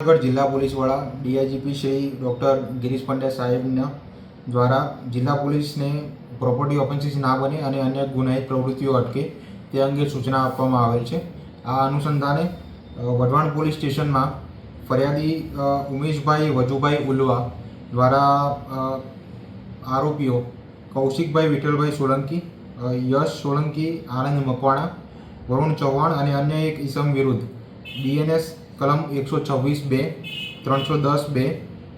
જૂનાગઢ જિલ્લા પોલીસ વડા DIGP Shri doctor Girish Pandya સાહેબના દ્વારા જિલ્લા પોલીસને પ્રોપર્ટી ઓફેન્સીસ ના બને અને અન્ય ગુનાહિત પ્રવૃત્તિઓ અટકે તે અંગે સૂચના આપવામાં આવેલ છે. આ અનુસંધાને વઢવાણ પોલીસ સ્ટેશનમાં ફરિયાદી ઉમેશભાઈ વજુભાઈ ઉલવા દ્વારા આરોપીઓ કૌશિકભાઈ વિઠ્ઠલભાઈ સોલંકી યશ સોલંકી, આનંદ મકવાણા, વરુણ ચૌહાણ અને અન્ય એક ઈસમ વિરુદ્ધ ડીએનએસ કલમ એકસો છવ્વીસ બે, ત્રણસો દસ બે,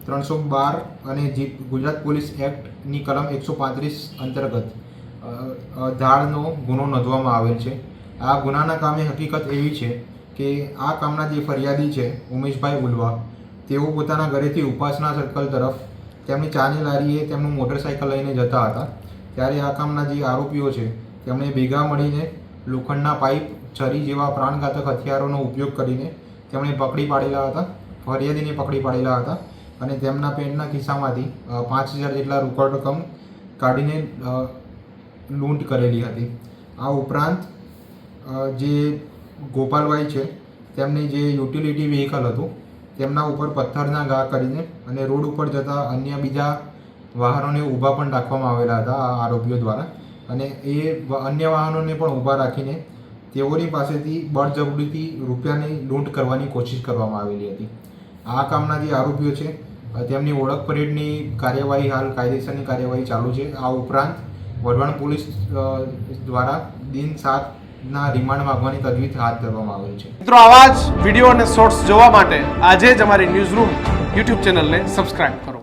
ત્રણસો બાર અને જી, ગુજરાત પોલીસ એક્ટની કલમ એકસો પાંત્રીસ અંતર્ગત ધાડનો ગુનો નોંધવામાં આવેલ છે. આ ગુનાના કામે હકીકત એવી છે કે આ કામના જે ફરિયાદી છે, ઉમેશભાઈ ઉલવા, તેઓ પોતાના ઘરેથી ઉપાસના સર્કલ તરફ તેમની ચાની લારીએ તેમનું મોટરસાઇકલ લઈને જતા હતા. ત્યારે આ કામના જે આરોપીઓ છે, તેમણે ભેગા મળીને લોખંડના પાઇપ, છરી જેવા પ્રાણઘાતક હથિયારોનો ઉપયોગ કરીને તેમણે પકડી પાડેલા હતા, ફરિયાદીને પકડી પાડેલા હતા અને તેમના પેન્ટના ખિસ્સામાંથી પાંચ હજાર જેટલા રોકડ રકમ કાઢીને લૂંટ કરેલી હતી. આ ઉપરાંત જે ગોપાલભાઈ છે, તેમની જે યુટિલિટી વ્હીકલ હતું, તેમના ઉપર પથ્થરના ઘા કરીને અને રોડ ઉપર જતા અન્ય બીજા વાહનોને ઊભા પણ રાખવામાં આવેલા હતા આ આરોપીઓ દ્વારા. અને એ અન્ય વાહનોને પણ ઊભા રાખીને તેઓની પાસેથી બળજબરીથી રૂપિયાની લૂંટ કરવાની કોશિશ કરવામાં આવેલી હતી. આ કામના જે આરોપીઓ છે તેમની ઓળખ પરેડની કાર્યવાહી હાલ કાયદેસરની કાર્યવાહી ચાલુ છે. આ ઉપરાંત વઢવાણ પોલીસ દ્વારા દિન સાતના રિમાન્ડ માંગવાની તજવીજ હાથ ધરવામાં આવેલ છે. મિત્રો, આવા જ વીડિયો અને શોર્ટ્સ જોવા માટે આજે જ અમારી ન્યૂઝ રૂમ યુટ્યુબ ચેનલને સબસ્ક્રાઇબ કરો.